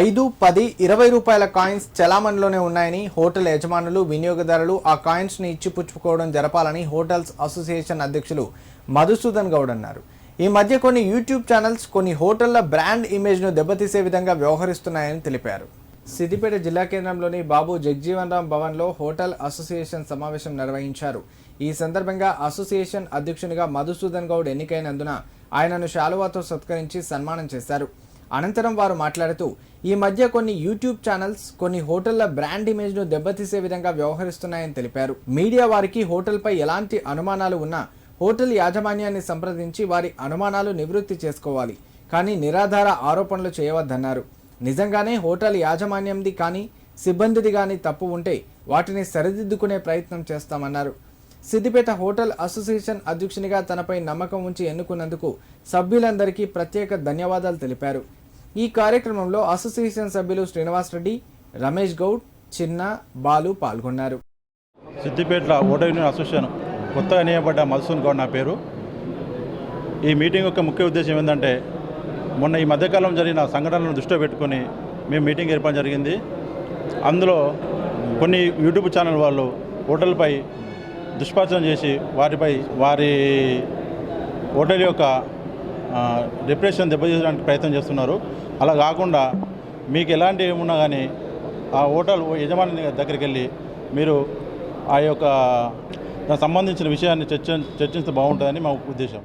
ఐదు పది ఇరవై రూపాయల కాయిన్స్ చలామణిలోనే ఉన్నాయని హోటల్ యజమానులు వినియోగదారులు ఆ కాయిన్స్ని ఇచ్చిపుచ్చుకోవడం జరపాలని హోటల్స్ అసోసియేషన్ అధ్యక్షులు మధుసూదన్ గౌడ్ అన్నారు. ఈ మధ్య కొన్ని యూట్యూబ్ ఛానల్స్ కొన్ని హోటళ్ళ బ్రాండ్ ఇమేజ్ను దెబ్బతీసే విధంగా వ్యవహరిస్తున్నాయని తెలిపారు. సిద్దిపేట జిల్లా కేంద్రంలోని బాబు జగ్జీవన్ రామ్ భవన్లో హోటల్ అసోసియేషన్ సమావేశం నిర్వహించారు. ఈ సందర్భంగా అసోసియేషన్ అధ్యక్షునిగా మధుసూదన్ గౌడ్ ఎన్నికైనందున ఆయనను శాలువాతో సత్కరించి సన్మానం చేశారు. అనంతరం వారు మాట్లాడుతూ ఈ మధ్య కొన్ని యూట్యూబ్ ఛానల్స్ కొన్ని హోటళ్ళ బ్రాండ్ ఇమేజ్ను దెబ్బతీసే విధంగా వ్యవహరిస్తున్నాయని తెలిపారు. మీడియా వారికి హోటల్పై ఎలాంటి అనుమానాలు ఉన్నా హోటల్ యాజమాన్యాన్ని సంప్రదించి వారి అనుమానాలు నివృత్తి చేసుకోవాలి. కానీ నిరాధార ఆరోపణలు చేయవద్దన్నారు. నిజంగానే హోటల్ యాజమాన్యంది కానీ సిబ్బందిది కానీ తప్పు ఉంటే వాటిని సరిదిద్దుకునే ప్రయత్నం చేస్తామన్నారు. సిద్దిపేట హోటల్ అసోసియేషన్ అధ్యక్షునిగా తనపై నమ్మకం ఉంచి ఎన్నుకున్నందుకు సభ్యులందరికీ ప్రత్యేక ధన్యవాదాలు తెలిపారు. ఈ కార్యక్రమంలో అసోసియేషన్ సభ్యులు శ్రీనివాస్ రెడ్డి రమేష్ గౌడ్ చిన్న బాలు పాల్గొన్నారు. సిద్దిపేటలో ఓటర్ యూనియన్ అసోసియేషన్ కొత్తగా నియమపడ్డ మధుసూన్ గౌడ్ నా పేరు. ఈ మీటింగ్ యొక్క ముఖ్య ఉద్దేశం ఏంటంటే మొన్న ఈ మధ్యకాలం జరిగిన సంఘటనలను దృష్టిలో పెట్టుకొని మేము మీటింగ్ ఏర్పడడం జరిగింది. అందులో కొన్ని యూట్యూబ్ ఛానల్ వాళ్ళు ఓటర్లపై దుష్పాచనం చేసి వారిపై వారి హోటల్ యొక్క డిప్రెషన్ దెబ్బతీయడానికి ప్రయత్నం చేస్తున్నారు. అలా కాకుండా మీకు ఎలాంటి ఏమున్నా కానీ ఆ హోటల్ యజమాని దగ్గరికి వెళ్ళి మీరు ఆ యొక్క దానికి సంబంధించిన విషయాన్ని చర్చ చర్చిస్తే బాగుంటుందని మా ఉద్దేశం.